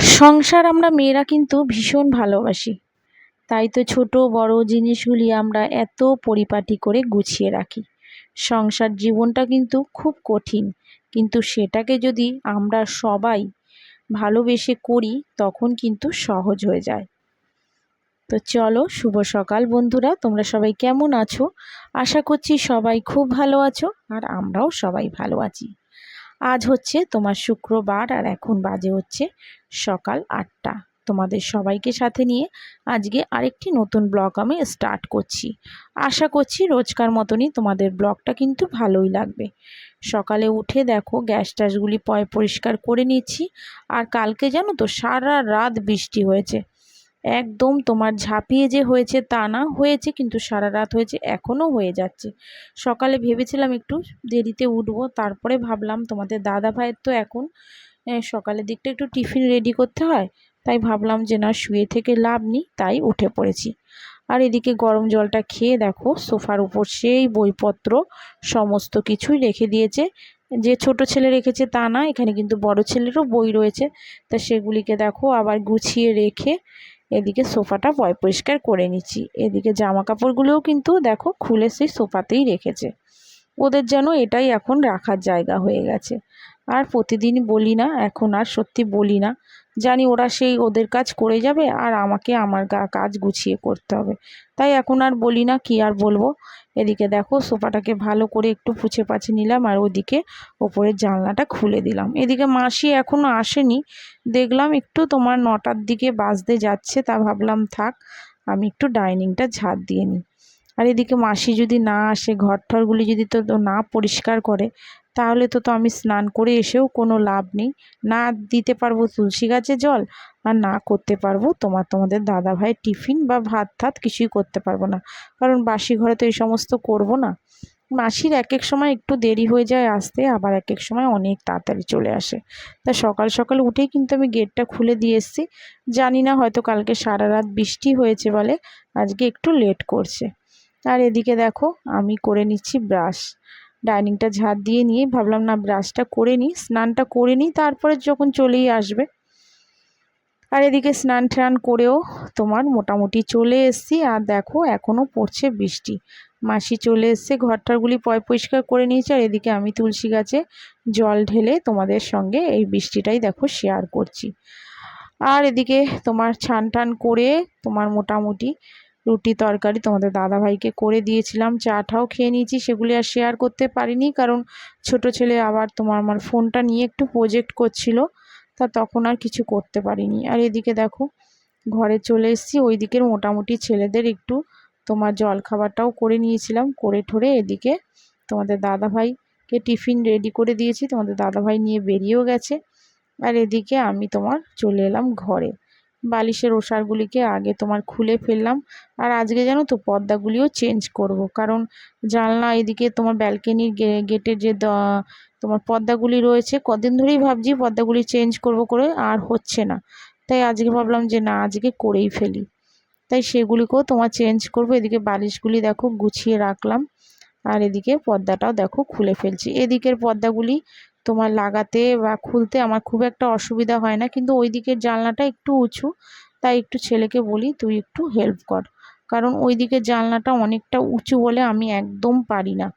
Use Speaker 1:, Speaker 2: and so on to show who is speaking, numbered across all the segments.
Speaker 1: সংসার আমরা মেয়েরা কিন্তু ভীষণ ভালোবাসি। তাই তো ছোট বড় জিনিসগুলি আমরা এত পরিপাটি করে গুছিয়ে রাখি। সংসার জীবনটা কিন্তু খুব কঠিন। কিন্তু সেটাকে যদি আমরা সবাই ভালোবেসে করি, তখন কিন্তু সহজ হয়ে যায়। তো চলো, শুভ সকাল বন্ধুরা, তোমরা সবাই কেমন আছো? আশা করছি সবাই খুব ভালো আছো, আর আমরাও সবাই ভালো আছি। আজ হচ্ছে তোমার শুক্রবার আর এখন বাজে হচ্ছে সকাল আটটা। তোমাদের সবাইকে সাথে নিয়ে আজকে আরেকটি নতুন ব্লগ আমি স্টার্ট করছি। আশা করছি রোজকার মতনই তোমাদের ব্লগটা কিন্তু ভালোই লাগবে। সকালে উঠে দেখো গ্যাস ট্যাসগুলি পয় পরিষ্কার করে নিচ্ছি আর কালকে জানো তো সারা রাত বৃষ্টি হয়েছে। একদম তোমার ঝাঁপিয়ে যে হয়েছে তা না, হয়েছে কিন্তু সারা রাত হয়েছে এখনও হয়ে যাচ্ছে। সকালে ভেবেছিলাম একটু দেরিতে উঠবো, তারপরে ভাবলাম তোমাদের দাদা ভাইয়ের তো এখন সকালের দিকটা একটু টিফিন রেডি করতে হয়, তাই ভাবলাম যে না, শুয়ে থেকে লাভ নেই, তাই উঠে পড়েছি। আর এদিকে গরম জলটা খেয়ে দেখো, সোফার উপর সেই বইপত্র, সমস্ত কিছুই রেখে দিয়েছে। যে ছোট ছেলে রেখেছে তা না, এখানে কিন্তু বড় ছেলেরও বই রয়েছে, তা সেগুলিকে দেখো আবার গুছিয়ে রেখে এদিকে সোফাটা পয়, পরিষ্কার করে নিচ্ছি। এদিকে জামা কাপড়গুলোও কিন্তু দেখো খুলে সেই সোফাতেই রেখেছে। ওদের যেন এটাই এখন রাখার জায়গা হয়ে গেছে। আর প্রতিদিন বলি না, এখন আর সত্যি বলি না। জানি ওরা সেই ওদের কাজ করে যাবে আর আমাকে আমার কাজ গুছিয়ে করতে হবে। তাই এখন আর বলি না, কি আর বলব? এদিকে দেখো সোফাটাকে ভালো করে একটু পুছে পাছে নিলাম আর ওদিকে ওপরের জানলাটা খুলে দিলাম। এদিকে মাসি এখনও আসেনি। দেখলাম একটু তোমার নটার দিকে বাজতে যাচ্ছে, তা ভাবলাম থাক, আমি একটু ডাইনিংটা ঝাড় দিয়ে নিই। আর এদিকে মাসি যদি না আসে ঘর ঠরগুলি যদি তো না পরিষ্কার করে তাহলে তো তো আমি স্নান করে এসেও কোনো লাভ নেই। না দিতে পারব তুলসী গাছে জল আর না করতে পারব তোমার তোমাদের দাদা ভাই টিফিন বা ভাত থাত কিছুই করতে পারব না। কারণ বাসি ঘরে তো এই সমস্ত করব না। মাসির এক এক সময় একটু দেরি হয়ে যায় আসতে, আবার এক এক সময় অনেক তাড়াতাড়ি চলে আসে। তা সকাল সকাল উঠেই কিন্তু আমি গেটটা খুলে দিয়ে এসেছি। জানি না হয়তো কালকে সারা রাত বৃষ্টি হয়েছে বলে আজকে একটু লেট করছে। আর এদিকে দেখো আমি করে নিচ্ছি ব্রাশ। ডাইনিংটা ঝাড় দিয়ে নিয়ে ভাবলাম, না, ব্রাশটা করে নিই, স্নানটা করে নিই, তারপরে যখন চলেই আসবে। আর এদিকে স্নান টান করেও তোমার মোটামুটি চলে এসছি। আর দেখো এখনও পড়ছে বৃষ্টি। মাসি চলে এসছে, ঘরটারগুলি পয় পরিষ্কার করে নিয়েছে। আর এদিকে আমি তুলসী গাছে জল ঢেলে তোমাদের সঙ্গে এই বৃষ্টিটাই দেখো শেয়ার করছি। আর এদিকে তোমার ছান টান করে তোমার মোটামুটি রুটি তরকারি তোমাদের দাদাভাইকে করে দিয়েছিলাম। চাটাও খেয়ে নিয়েছি, সেগুলি আর শেয়ার করতে পারিনি কারণ ছোট ছেলে আবার তোমার আমার ফোনটা নিয়ে একটু প্রজেক্ট করছিল, তা তখন আর কিছু করতে পারিনি। আর এদিকে দেখো, ঘরে চলে এসেছি ওই দিকের মোটামুটি ছেলেদের একটু তোমার জল খাবারটাও করে নিয়েছিলাম, করে ঠরে এদিকে তোমাদের দাদাভাইকে টিফিন রেডি করে দিয়েছি, তোমাদের দাদাভাই নিয়ে বেরিয়েও গেছে। আর এদিকে আমি তোমার চলে এলাম ঘরে। বালিশের ওষারগুলিকে আগে তোমার খুলে ফেললাম। আর আজকে জানো তো পর্দাগুলিও চেঞ্জ করব। কারণ জানলা এদিকে তোমার ব্যালকনির গেটের যে তোমার পর্দাগুলি রয়েছে, কদিন ধরেই ভাবছি পর্দাগুলি চেঞ্জ করব করে, আর হচ্ছে না। তাই আজকে ভাবলাম যে না, আজকে করেই ফেলি। তাই সেগুলিকেও তোমার চেঞ্জ করব। এদিকে বালিশগুলি দেখো গুছিয়ে রাখলাম। আর এদিকে পর্দাটাও দেখো খুলে ফেলছি। এদিকের পর্দাগুলি তোমার লাগাতে বা খুলতে আমার খুব একটা অসুবিধা হয় না। কিন্তু ওই দিকের জানলাটা একটু উঁচু, তাই একটু ছেলেকে বলি, তুই একটু হেল্প কর। কারণ ওই দিকের জানলাটা অনেকটা উঁচু বলে আমি একদম পারি না।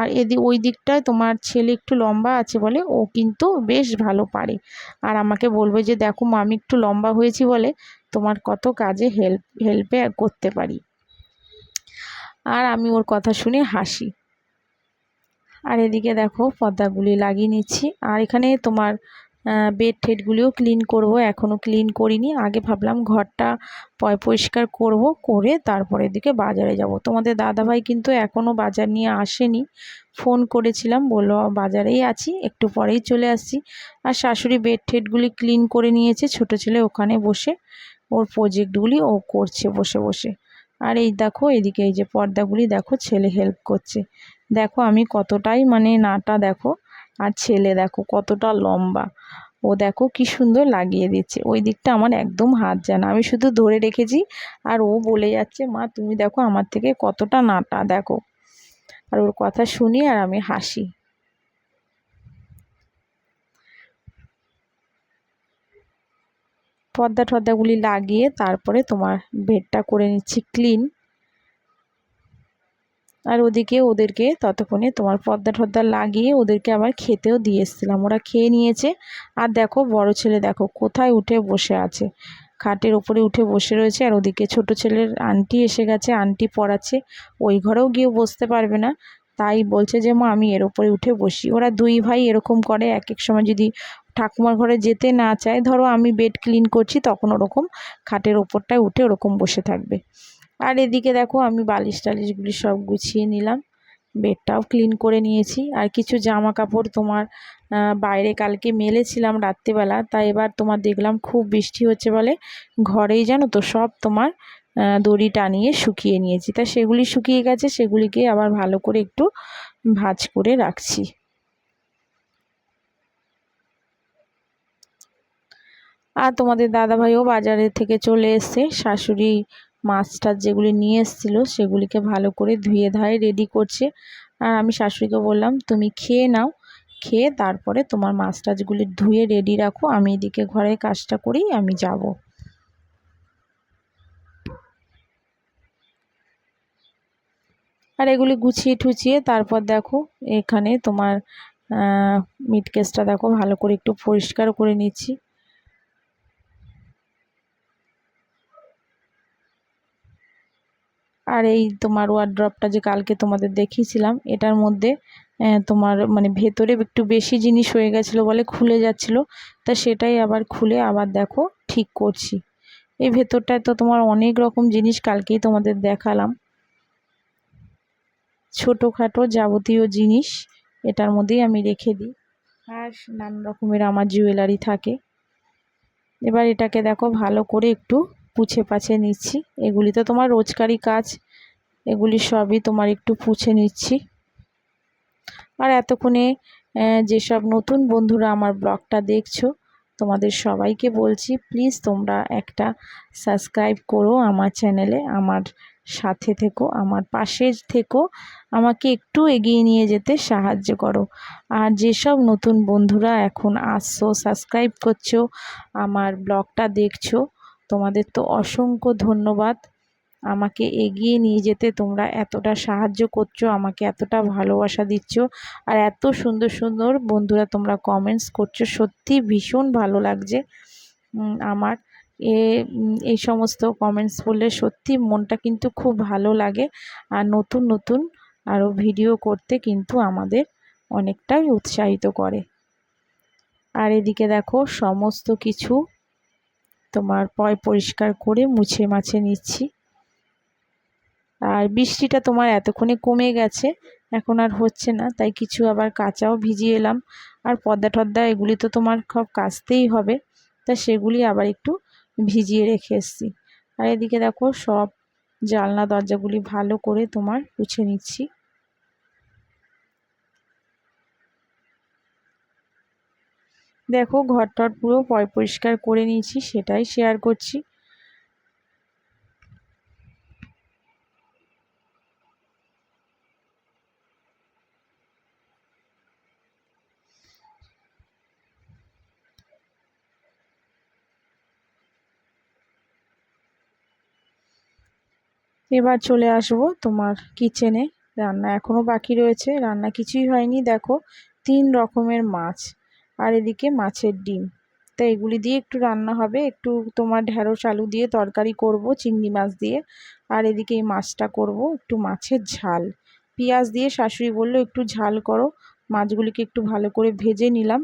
Speaker 1: আর এদি ওই দিকটায় তোমার ছেলে একটু লম্বা আছে বলে, ও কিন্তু বেশ ভালো পারে। আর আমাকে বলবে যে, দেখো আমি একটু লম্বা হয়েছি বলে তোমার কত কাজে হেল্প হেল্পে করতে পারি। আর আমি ওর কথা শুনে হাসি। আর এদিকে দেখো পর্দাগুলি লাগিয়ে নিচ্ছি। আর এখানে তোমার বেড ঠেডগুলিও ক্লিন করব। এখনও ক্লিন করিনি। আগে ভাবলাম ঘরটা পয় পরিষ্কার করব, করে তারপরে এদিকে বাজারে যাব। তোমাদের দাদাভাই কিন্তু এখনও বাজার নিয়ে আসেনি। ফোন করেছিলাম, বলল বাজারেই আছি, একটু পরেই চলে আসছি। আর শাশুড়ি বেড ঠেডগুলি ক্লিন করে নিয়েছে, ছোট ছেলে ওখানে বসে, ওর প্রজেক্টগুলি ও করছে বসে বসে। আর এই দেখো, এদিকে এই যে পর্দাগুলি, দেখো, ছেলে হেল্প করছে। দেখো আমি কতটাই মানে নাটা দেখো আর ছেলে দেখো কতটা লম্বা। ও দেখো কি সুন্দর লাগিয়ে দিচ্ছে। ওই দিকটা আমার একদম হাত জানা। আমি শুধু ধরে রেখেছি আর ও বলে যাচ্ছে, মা, তুমি দেখো আমার থেকে কতটা নাটা দেখো। আর ওর কথা শুনি আর আমি হাসি। পর্দা টর্দাগুলি লাগিয়ে তারপরে তোমার বেডটা করে নিচ্ছি ক্লিন। আর ওদিকে ওদেরকে ততক্ষণে তোমার পর্দা টর্দা লাগিয়ে ওদেরকে আবার খেতেও দিয়ে এসেছিলাম। ওরা খেয়ে নিয়েছে। আর দেখো, বড় ছেলে দেখো, কোথায় উঠে বসে আছে? খাটের ওপরে উঠে বসে রয়েছে। আর ওদিকে ছোট ছেলের আন্টি এসে গেছে। আন্টি পড়াচ্ছে। ওই ঘরেও গিয়ে বসতে পারবে না। তাই বলছে যে, মা, আমি এর ওপরে উঠে বসি। ওরা দুই ভাই এরকম করে। এক এক সময় যদি ঠাকুমার ঘরে যেতে না চায়, ধরো আমি বেড ক্লিন করছি, তখন ওরকম খাটের ওপরটায় উঠে ওরকম বসে থাকবে। আর এদিকে দেখো আমি বালিশ টালিশগুলি সব গুছিয়ে নিলাম। বেডটাও ক্লিন করে নিয়েছি। আর কিছু জামা কাপড় তোমার বাইরে কালকে মেলেছিলাম রাত্রিবেলা, তাই এবার তোমার দেখলাম খুব বৃষ্টি হচ্ছে বলে ঘরেই জানো তো সব তোমার দড়ি টানিয়ে শুকিয়ে নিয়েছি। তা সেগুলি শুকিয়ে গেছে, সেগুলিকে আবার ভালো করে একটু ভাজ করে রাখছি। আর তোমাদের দাদাভাইও বাজারে থেকে চলে এসছে, শাশুড়ি মাছ টাছ যেগুলি নিয়ে এসেছিল সেগুলিকে ভালো করে ধুয়ে ধায়ে রেডি করছে। আর আমি শাশুড়িকে বললাম, তুমি খেয়ে নাও, খেয়ে তারপরে তোমার মাছ টাছগুলি ধুয়ে রেডি রাখো। আমি এদিকে ঘরের কাজটা করেই আমি যাব। আর এগুলি গুছিয়ে ঠুচিয়ে তারপর দেখো এখানে তোমার মিট কেসটা দেখো, ভালো করে একটু পরিষ্কার করে নিচ্ছি। আর এই তোমার ওয়ার্ড্রপটা যে কালকে তোমাদের দেখিয়েছিলাম, এটার মধ্যে তোমার মানে ভেতরে একটু বেশি জিনিস হয়ে গেছিল বলে খুলে যাচ্ছিল, তা সেটাই আবার খুলে আবার দেখো ঠিক করছি। এই ভেতরটায় তো তোমার অনেক রকম জিনিস কালকেই তোমাদের দেখালাম। ছোটোখাটো যাবতীয় জিনিস এটার মধ্যেই আমি রেখে দিই। আর নানান রকমের আমার জুয়েলারি থাকে। এবার এটাকে দেখো ভালো করে একটু পুছে পাছে নিচ্ছি। এগুলি তো তোমার রোজকারই কাজ। এগুলি সবই তোমার একটু পুছে নিচ্ছি। আর এতক্ষণে যেসব নতুন বন্ধুরা আমার ব্লগটা দেখছ, তোমাদের সবাইকে বলছি, প্লিজ তোমরা একটা সাবস্ক্রাইব করো আমার চ্যানেলে, আমার সাথে থেকো, আমার পাশে থেকো, আমাকে একটু এগিয়ে নিয়ে যেতে সাহায্য করো। আর যেসব নতুন বন্ধুরা এখন আসছো, সাবস্ক্রাইব করছ, আমার ব্লগটা দেখছ তোমাদের তো অসংখ্য ধন্যবাদ। আমাকে এগিয়ে নিয়ে যেতে তোমরা এতটা সাহায্য করছ, আমাকে এতটা ভালোবাসা দিচ্ছ আর এত সুন্দর সুন্দর বন্ধুরা তোমরা কমেন্টস করছ। সত্যি ভীষণ ভালো লাগছে আমার। এ এই সমস্ত কমেন্টস পড়লে সত্যি মনটা কিন্তু খুব ভালো লাগে আর নতুন নতুন আরও ভিডিও করতে কিন্তু আমাদের অনেকটাই উৎসাহিত করে। আর এদিকে দেখো, সমস্ত কিছু তোমার পয় পরিষ্কার করে মুছে মাছে নিচ্ছি। আর বৃষ্টিটা তোমার এতক্ষণে কমে গেছে, এখন আর হচ্ছে না, তাই কিছু আবার কাঁচাও ভিজিয়ে এলাম। আর পদ্মা টদ্দা এগুলি তো তোমার সব কাচতেই হবে, তা সেগুলি আবার একটু ভিজিয়ে রেখে এসছি। আর এদিকে দেখো সব জালনা দরজাগুলি ভালো করে তোমার পুছে নিচ্ছি। দেখো ঘর টর পুরো পরিষ্কার করে নিয়েছি, সেটাই শেয়ার করছি। এবার চলে আসব তোমার কিচেনে রান্না এখনও বাকি রয়েছে, রান্না কিছুই হয়নি, দেখো, তিন রকমের মাছ। আর এদিকে মাছের ডিম। তা এগুলি দিয়ে একটু রান্না হবে। একটু তোমার ঢ্যাঁড়স আলু দিয়ে তরকারি করব, চিংড়ি মাছ দিয়ে। আর এদিকে এই মাছটা করব একটু মাছের ঝাল। পেঁয়াজ দিয়ে শাশুড়ি বলল, একটু ঝাল করো। মাছগুলিকে একটু ভালো করে ভেজে নিলাম।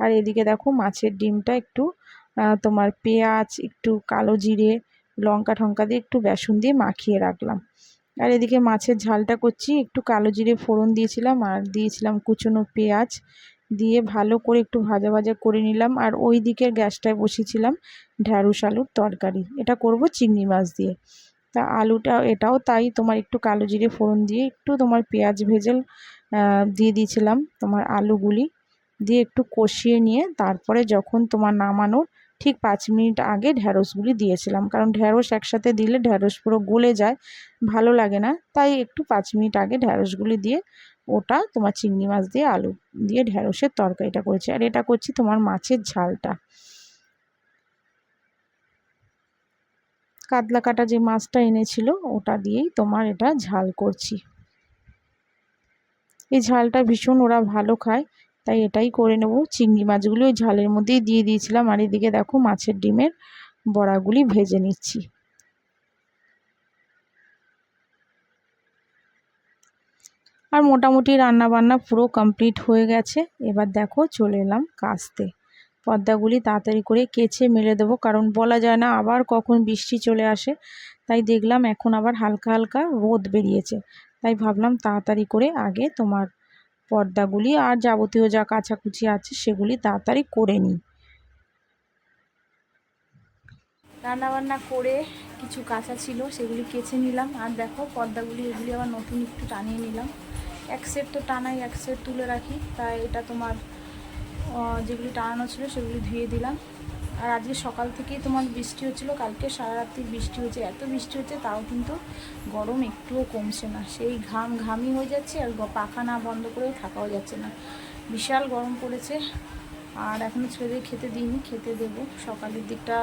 Speaker 1: আর এদিকে দেখো মাছের ডিমটা একটু তোমার পেঁয়াজ, একটু কালো জিরে, লঙ্কা ঠঙ্কা দিয়ে একটু বেসন দিয়ে মাখিয়ে রাখলাম। আর এদিকে মাছের ঝালটা করছি। একটু কালো জিরে ফোড়ন দিয়েছিলাম আর দিয়েছিলাম কুচনো পেঁয়াজ। দিয়ে ভালো করে একটু ভাজা ভাজা করে নিলাম। আর ওই দিকের গ্যাসটায় বসিয়েছিলাম ঢ্যাঁড়স আলুর তরকারি। এটা করব চিংড়ি মাছ দিয়ে। তা আলুটা এটাও তাই, তোমার একটু কালো জিরে ফোড়ন দিয়ে একটু তোমার পেঁয়াজ ভেজেল দিয়ে দিয়েছিলাম তোমার আলুগুলি। দিয়ে একটু কষিয়ে নিয়ে তারপরে যখন তোমার নামানোর ঠিক পাঁচ মিনিট আগে ঢ্যাঁড়সগুলি দিয়েছিলাম। কারণ ঢ্যাঁড়স একসাথে দিলে ঢ্যাঁড়স পুরো গলে যায়, ভালো লাগে না। তাই একটু পাঁচ মিনিট আগে ঢ্যাঁড়সগুলি দিয়ে ওটা তোমার চিংড়ি মাছ দিয়ে, আলু দিয়ে ঢ্যাঁড়সের তরকারিটা করেছি। আর এটা করছি তোমার মাছের ঝালটা। কাতলা কাটা যে মাছটা এনেছিল, ওটা দিয়েই তোমার এটা ঝাল করছি। এই ঝালটা ভীষণ ওরা ভালো খায়, তাই এটাই করে নেব। চিংড়ি মাছগুলো ওই ঝালের মধ্যেই দিয়ে দিয়েছিলাম। আর এদিকে দেখো মাছের ডিমের বড়াগুলি ভেজে নিচ্ছি। আর মোটামুটি রান্না বান্না পুরো কমপ্লিট হয়ে গেছে। এবার দেখো চলে এলাম কাস্তে। পর্দাগুলি তাড়াতাড়ি করে কেচে মেলে দেবো, কারণ বলা যায় না আবার কখন বৃষ্টি চলে আসে। তাই দেখলাম এখন আবার হালকা হালকা রোদ বেরিয়েছে। তাই ভাবলাম তাড়াতাড়ি করে আগে তোমার পর্দাগুলি আর যাবতীয় যা কাচাকুচি আছে সেগুলি তাড়াতাড়ি করে নিই। রান্নাবান্না করে কিছু কাঁচা ছিল, সেগুলি কেচে নিলাম। আর দেখো, পর্দাগুলি, এগুলি আবার নতুন একটু টানিয়ে নিলাম। এক সেট তো টানাই, এক সেট তুলে রাখি। তাই এটা তোমার যেগুলি টানানো ছিল, সেগুলি ধুয়ে দিলাম। আর আজকে সকাল থেকেই তোমার বৃষ্টি হচ্ছিল, কালকে সারা রাত্রি বৃষ্টি হচ্ছে এত বৃষ্টি হচ্ছে, তাও কিন্তু গরম একটুও কমছে না। সেই ঘাম ঘামই হয়ে যাচ্ছে, আর পাখা না বন্ধ করেও থাকাও যাচ্ছে না। বিশাল গরম পড়েছে। আর এখনও ছেলেদের খেতে দিইনি, খেতে দেবো। সকালের দিকটা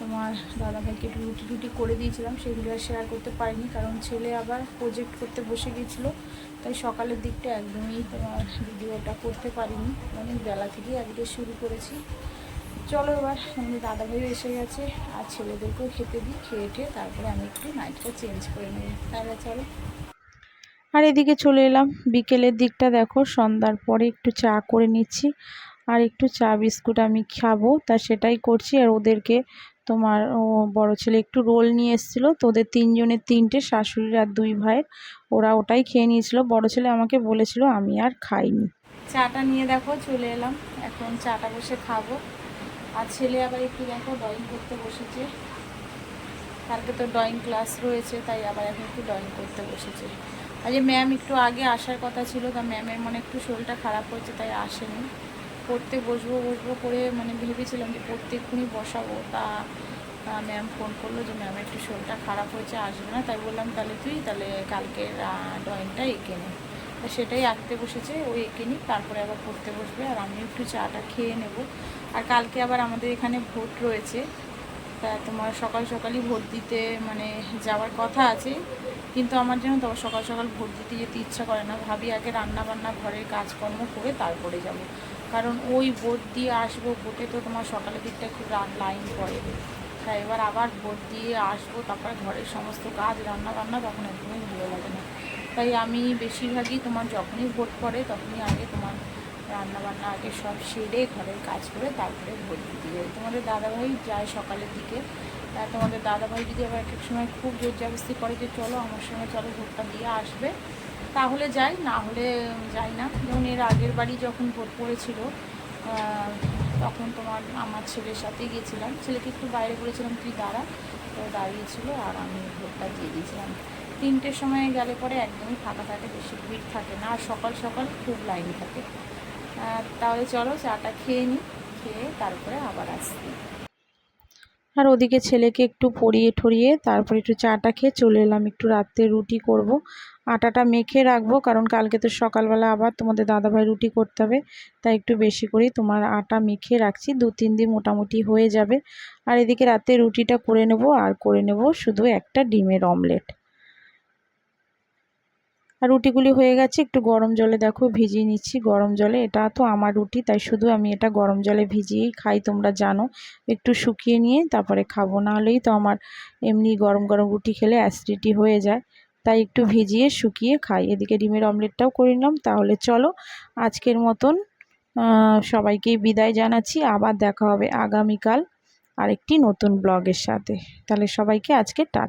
Speaker 1: তোমার দাদাভাইকে একটু রুটি টুটি করে দিয়েছিলাম, সেগুলো আর শেয়ার করতে পারিনি কারণ ছেলে আবার প্রজেক্ট করতে বসে গিয়েছিল তাই সকালের দিকটা একদমই তোমার ভিডিওটা করতে পারিনি। অনেক বেলা থেকেই আজকে শুরু করেছি। চলো এবার, আমাদের দাদাভাইও এসে গেছে, আর ছেলেদেরকেও খেতে দিই, খেয়ে ঠেয়ে তারপরে আমি একটু নাইটটা চেঞ্জ করে নেব। তাহলে চলো। আর এদিকে চলে এলাম, বিকেলের দিকটা দেখো, সন্ধ্যার পরে একটু চা করে নিচ্ছি, আর একটু চা বিস্কুট আমি খাব, তা সেটাই করছি, আর ওদেরকে তোমার ও বড় ছেলে একটু রোল নিয়ে এসেছিল, তো ওদের তিনজনের তিনটে, শাশুড়ির আর দুই ভাইয়ের, ওরা ওটাই খেয়ে নিয়েছিল। বড় ছেলে আমাকে বলেছিল, আমি আর খাইনি। চাটা নিয়ে দেখো, চলে এলাম। এখন চাটা বসে খাব। আর ছেলে আবার একটু দেখো ড্রয়িং করতে বসেছে। কালকে তো ড্রয়িং ক্লাস রয়েছে, তাই আবার এখন একটু ড্রয়িং করতে বসেছে। যে ম্যাম একটু আগে আসার কথা ছিল, তা ম্যামের মনে একটু শরীরটা খারাপ হয়েছে, তাই আসেনি। পড়তে বসবো বসবো করে মানে ভেবেছিলাম যে পড়তে এক্ষুনি বসাবো। তা ম্যাম ফোন করল যে ম্যাম একটু শরীরটা খারাপ হয়েছে, আসবে না। তাই বললাম, তাহলে তুই, তাহলে কালকের ড্রয়িংটা এঁকে নে। তা সেটাই আঁকতে বসেছে ওই এঁকে নিই তারপরে আবার পড়তে বসবে, আর আমি একটু চাটা খেয়ে নেব। আর কালকে আবার আমাদের এখানে ভোট রয়েছে। তা তোমার সকাল সকালই ভোট দিতে মানে যাওয়ার কথা আছে। কিন্তু আমার যেন তো, সকাল সকাল ভোট দিতে যেতে ইচ্ছা করে না। ভাবি আগে রান্না বান্না ঘরের কাজকর্ম করে তারপরে যাব। কারণ ওই ভোট দিয়ে আসব, ভোটে তো তোমার সকালের দিকটা খুব লাইন পড়ে। তাই এবার আবার ভোট দিয়ে আসব, তারপরে ঘরের সমস্ত কাজ, রান্না বান্না তখন একদমই ভালো লাগে না। তাই আমি বেশিরভাগই তোমার যখনই ভোট পড়ে, তখনই আগে তোমার রান্না বান্না আগে সব সেরে ঘরের কাজ করে তারপরে ভোট দিতে যাই। তোমাদের দাদাভাই যায় সকালের দিকে। তোমাদের দাদাভাই যদি আবার এক এক সময় খুব জোর জাবস্তি করে যে, চলো আমার সঙ্গে চলো, ভোটটা দিয়ে আসবে। তাহলে যাই, না হলে যাই না। যেমন এর আগের বাড়ি যখন ভোট পড়েছিল তখন তোমার আমার ছেলের সাথেই গিয়েছিলাম। ছেলেকে একটু বাইরে করেছিলাম, তুই দাঁড়া। তো দাঁড়িয়েছিল আর আমি ভোটটা দিয়ে দিয়েছিলাম। তিনটের সময় গেলে পরে একদমই ফাঁকা থাকে, বেশি ভিড় থাকে না। আর সকাল সকাল খুব লাইন থাকে। তাহলে চলো চাটা খেয়ে নিই খেয়ে তারপরে আবার আসছি। আর ওদিকে ছেলেকে একটু পরিয়ে ঠরিয়ে তারপরে একটু চাটা খেয়ে চলে এলাম। একটু রাত্রে রুটি করব। আটাটা মেখে রাখব, কারণ কালকে তো সকালবেলা আবার তোমাদের দাদাভাই রুটি করতে হবে, তাই একটু বেশি করেই তোমার আটা মেখে রাখছি, দু তিন দিন মোটামুটি হয়ে যাবে। আর এদিকে রাতে রুটিটা করে নেব, আর করে নেব শুধু একটা ডিমের অমলেট। আর রুটিগুলি হয়ে গেছে, একটু গরম জলে দেখো ভিজিয়ে নিচ্ছি, গরম জলে এটা তো আমার রুটি, তাই শুধু আমি এটা গরম জলে ভিজিয়েই খাই, তোমরা জানো। একটু শুকিয়ে নিয়ে তারপরে খাব, না হলেই তো আমার এমনি গরম গরম রুটি খেলে অ্যাসিডিটি হয়ে যায়। তাই একটু ভিজিয়ে শুকিয়ে খাই। এদিকে ডিমের অমলেটটাও করে নিলাম। তাহলে চলো আজকের মতন সবাইকেই বিদায় জানাচ্ছি। আবার দেখা হবে আগামীকাল আরেকটি নতুন ব্লগের সাথে। তাহলে সবাইকে আজকে টাটা